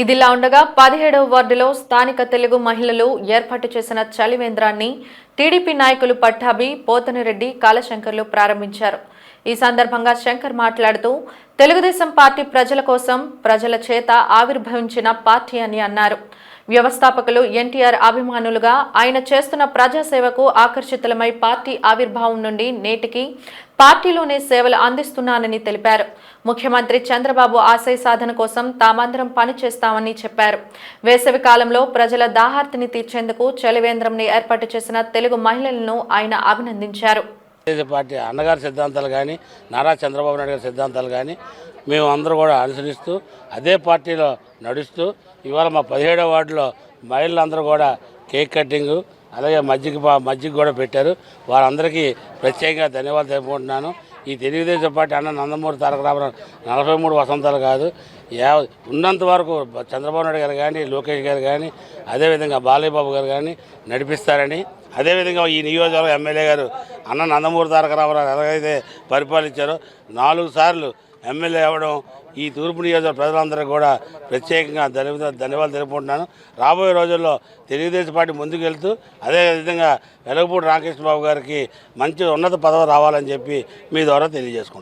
ఇదిలా ఉండగా పదిహేడవ వార్డులో స్థానిక తెలుగు మహిళలు ఏర్పాటు చేసిన చలివేంద్రాన్ని టీడీపీ నాయకులు పట్టాభి పోతనిరెడ్డి కాళశంకర్లు ప్రారంభించారు. ఈ సందర్భంగా శంకర్ మాట్లాడుతూ తెలుగుదేశం పార్టీ ప్రజల కోసం ప్రజల చేత ఆవిర్భవించిన పార్టీ అని అన్నారు. వ్యవస్థాపకులు ఎన్టీఆర్ అభిమానులుగా ఆయన చేస్తున్న ప్రజాసేవకు ఆకర్షితులమై పార్టీ ఆవిర్భావం నుండి నేటికి పార్టీలోనే సేవలు అందిస్తున్నానని తెలిపారు. ముఖ్యమంత్రి చంద్రబాబు ఆశయ సాధన కోసం తామందరం పనిచేస్తామని చెప్పారు. వేసవి కాలంలో ప్రజల దాహార్తిని తీర్చేందుకు చలివేంద్రంని ఏర్పాటు చేసిన తెలుగు మహిళలను ఆయన అభినందించారు. తెలుగుదేశం పార్టీ అన్నగారి సిద్ధాంతాలు కానీ నారా చంద్రబాబు నాయుడు గారి సిద్ధాంతాలు కానీ మేము అందరూ కూడా అనుసరిస్తూ అదే పార్టీలో నడుస్తూ ఇవాళ మా పదిహేడో వార్డులో మహిళలందరూ కూడా కేక్ కటింగు అలాగే మజ్జిగ మజ్జిగ కూడా పెట్టారు. వారందరికీ ప్రత్యేకంగా ధన్యవాదాలు తెలుపుకుంటున్నాను. ఈ తెలుగుదేశం పార్టీ అన్న నందమూరి తారక రామారావు నలభై మూడు వసంతాలు కాదు. యా ఉన్నంత వరకు చంద్రబాబు నాయుడు గారు కానీ లోకేష్ గారు కానీ అదేవిధంగా బాలయ్యబాబు గారు కానీ నడిపిస్తారని అదేవిధంగా ఈ నియోజకవర్గం ఎమ్మెల్యే గారు అన్న నందమూరి తారక రామారావు ఎలాగైతే పరిపాలించారో నాలుగు సార్లు ఎమ్మెల్యే అవ్వడం ఈ తూర్పు నియోజక ప్రజలందరూ కూడా ప్రత్యేకంగా ధన్యవాదాలు ధన్యవాదాలు తెలుపుకుంటున్నాను. రాబోయే రోజుల్లో తెలుగుదేశం పార్టీ ముందుకు వెళ్తూ అదేవిధంగా వెలగపూడి రామకృష్ణ బాబు గారికి మంచి ఉన్నత పదవి రావాలని చెప్పి మీ ద్వారా తెలియజేసుకుంటున్నాను.